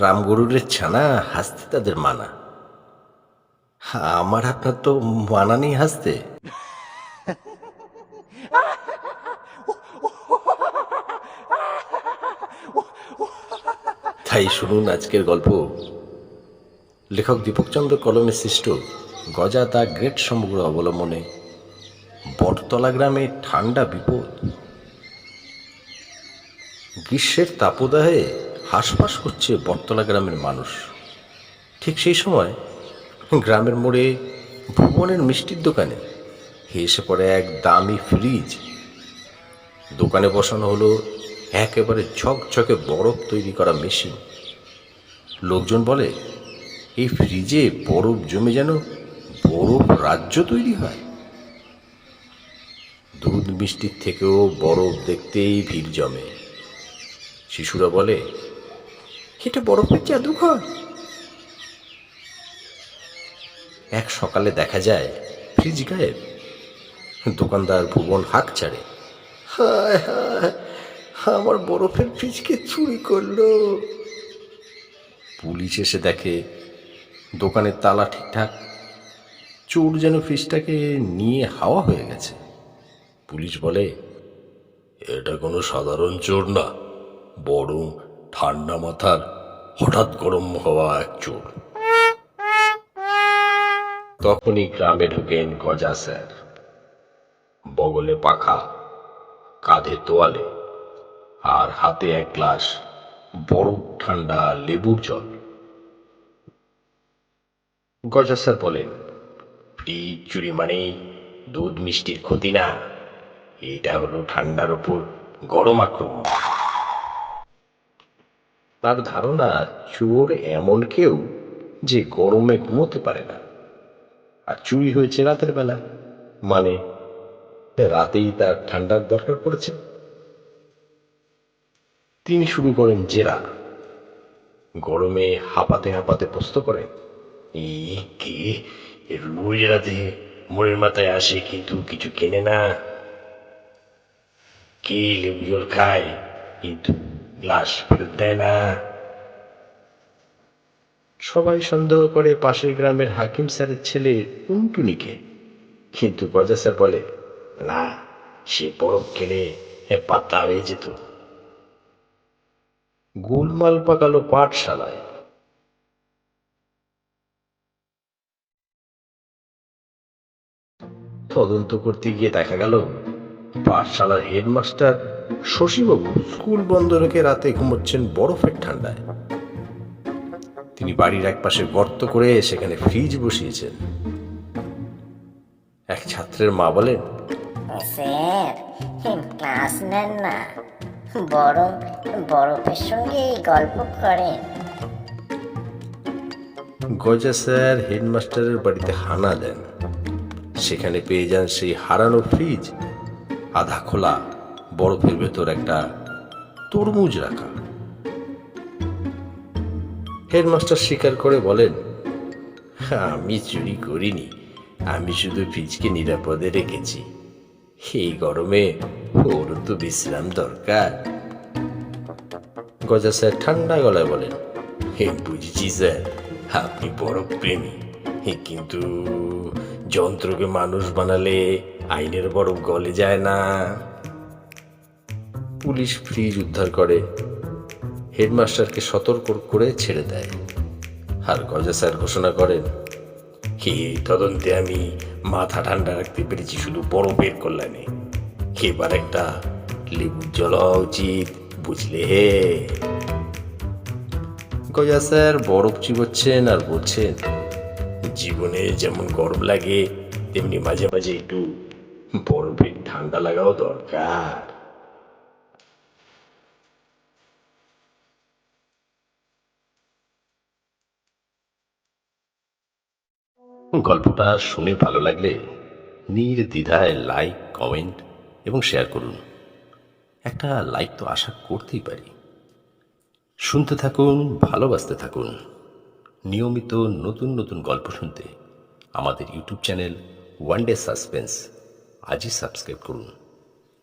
রামগরুরের ছানা হাসতে তাদের মানা। আমার আপনার তো মানা নেই হাসতে। তাই শুনুন আজকের গল্প। লেখক দীপকচন্দ্র কলমে সৃষ্ট গজা তা গ্রেট সমগ্র অবলম্বনে বটতলা গ্রামে ঠান্ডা বিপদ। গ্রীষ্মের তাপদাহে হাঁসফাঁস করছে বটতলা গ্রামের মানুষ। ঠিক সেই সময় গ্রামের মোড়ে ভুবনের মিষ্টির দোকানে হেসে পড়ে এক দামি ফ্রিজ। দোকানে বসানো হলো একেবারে ঝকঝকে বরফ তৈরি করা মেশিন। লোকজন বলে, এই ফ্রিজে বরফ জমে যেন বরফ রাজ্য তৈরি হয়। দুধ মিষ্টির থেকেও বরফ দেখতেই ভিড় জমে। শিশুরা বলে এটা বরফের জাদুঘর। এক সকালে দেখা যায়, ফ্রিজ গায়েব। দোকানদার ভুবন হাঁক ছাড়ে। আমার বরফের ফ্রিজকে চুরি করল। পুলিশ এসে দেখে, দোকানের তালা ঠিকঠাক। চোর যেন ফ্রিজটাকে নিয়ে হাওয়া হয়ে গেছে। পুলিশ বলে, এটা কোনো সাধারণ চোর না, বরং ঠান্ডা মাথার হঠাৎ গরম হওয়া এক চোর। তখনই গ্রামে ঢুকেন গজা স্যার। বগলে পাখা, কাঁধে তোয়ালে, আর হাতে এক গ্লাস বরফ ঠান্ডা লেবুর জল। গজা স্যার বলেন ফ্রিজ চুরি মানে দুধ মিষ্টির ক্ষতি না। এটা হলো ঠান্ডার উপর গরম আক্রমণ। তার ধারণা চোর এমন কেউ যে গরমে ঘুমোতে পারে না। আর চুরি হয়েছে রাতের বেলা। মানে রাতেই তার ঠান্ডার দরকার পড়েছে। তিনি শুরু করেন জেরা। গরমে হাঁপাতে হাঁপাতে প্রস্ত করেন এই কি? রোজ রাতে মোড়ের মাথায় আসে কিন্তু কিছু কেনে না। কে লেবু খায়? কিন্তু গ্লাস ফেরত দেয় না। সবাই সন্দেহ করে পাশের গ্রামের হাকিম স্যারের ছেলে টুনটুনিকে। কিন্তু গজা স্যার বলে, না, সে বরফ খেলে পাতা হয়ে যেত। গোলমাল পাকালো পাঠশালায়। তদন্ত করতে গিয়ে দেখা গেল, পাঠশালার হেডমাস্টার শশীবাবু স্কুল বন্ধ রেখে রাতে ঘুমোচ্ছেন বরফের ঠান্ডায়। তিনি বাড়ির একপাশে গর্ত করে সেখানে ফ্রিজ বসিয়েছেন। এক ছাত্রের মা বলেন স্যার ক্লাস নেন না। বরং বরফের সঙ্গে গল্প করেন। গজা স্যার হেডমাস্টারের বাড়িতে হানা দেন। সেখানে পেয়ে যান সেই হারানো ফ্রিজ আধা খোলা। বরফের ভেতর একটা তরমুজ রাখা। হেডমাস্টার স্বীকার করে বলেন, আমি চুরি করিনি, আমি শুধু ফ্রিজকে নিরাপদে রেখেছি। এই গরমে ওর তো বিশ্রাম দরকার। গজা স্যার ঠান্ডা গলায় বলেন, হে, বুঝেছি স্যার, আপনি বরফ প্রেমী কিন্তু যন্ত্রকে মানুষ বানালে আইনের বরফ গলে যায় না। পুলিশ ফ্রিজ উদ্ধার করে। হেডমাস্টারকে সতর্ক করে ছেড়ে দেয়। আর গজা স্যার ঘোষণা করেন, হে, তদন্তে আমি মাথা ঠান্ডা রাখতে পেরেছি, শুধু বরফের কল্যাণে। এবার একটা লেবুর জল উচিত, বুঝলে হে? গজা স্যার বরফ চিবোচ্ছেন আর বলছেন, জীবনে যেমন গরম লাগে, তেমনি মাঝে মাঝে একটু বরফের ঠান্ডা লাগাও দরকার। গল্পটা শুনে ভালো লাগলে নির্দ্বিধায় লাইক, কমেন্ট এবং শেয়ার করুন। একটা লাইক তো আশা করতেই পারি। শুনতে থাকুন, ভালোবাসতে থাকুন। নিয়মিত নতুন নতুন গল্প শুনতে আমাদের YouTube channel one day suspense. আজই সাবস্ক্রাইব করুন।